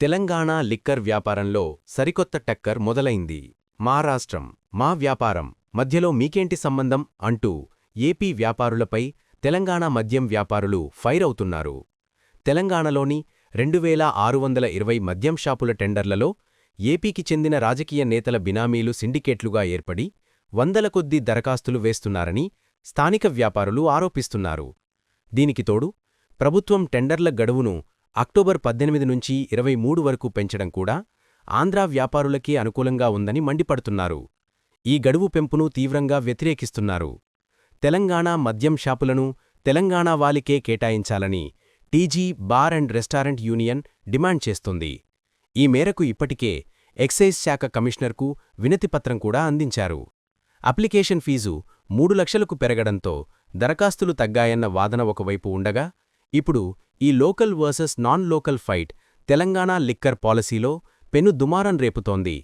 Telangana liquor వ్యాపారంలో సరికొత్త టక్కర్ మొదలైంది. మహారాష్ట్రం మా వ్యాపారం మధ్యలో మీకేంటి సంబంధం? అంటూ ఏపీ వ్యాపారులపై తెలంగాణ మద్యం వ్యాపారులు ఫైర్ అవుతున్నారు. తెలంగాణలోని రెండు వేల ఆరు వందల ఇరవై మద్యం షాపుల టెండర్లలో ఏపీకి చెందిన రాజకీయ నేతల బినామీలు సిండికేట్లుగా ఏర్పడి వందల కొద్దీ దరఖాస్తులు వేస్తున్నారని స్థానిక వ్యాపారులు ఆరోపిస్తున్నారు. దీనికి తోడు ప్రభుత్వం టెండర్ల గడువును అక్టోబర్ పద్దెనిమిది నుంచి ఇరవై మూడు వరకు పెంచడం కూడా ఆంధ్రా వ్యాపారులకే అనుకూలంగా ఉందని మండిపడుతున్నారు. ఈ గడువు పెంపును తీవ్రంగా వ్యతిరేకిస్తున్నారు. తెలంగాణ మద్యం షాపులను తెలంగాణ వాలికే కేటాయించాలని TG bar and restaurant union demand చేస్తుంది. ఈ మేరకు ఇప్పటికే ఎక్సైజ్ శాఖ కమిషనర్కు వినతిపత్రం కూడా అందించారు. అప్లికేషన్ ఫీజు మూడు లక్షలకు పెరగడంతో దరఖాస్తులు తగ్గాయన్న వాదన ఒకవైపు ఉండగా ఇప్పుడు ఈ local versus non local fight Telangana liquor పాలసీలో పెను దుమారం రేపుతోంది.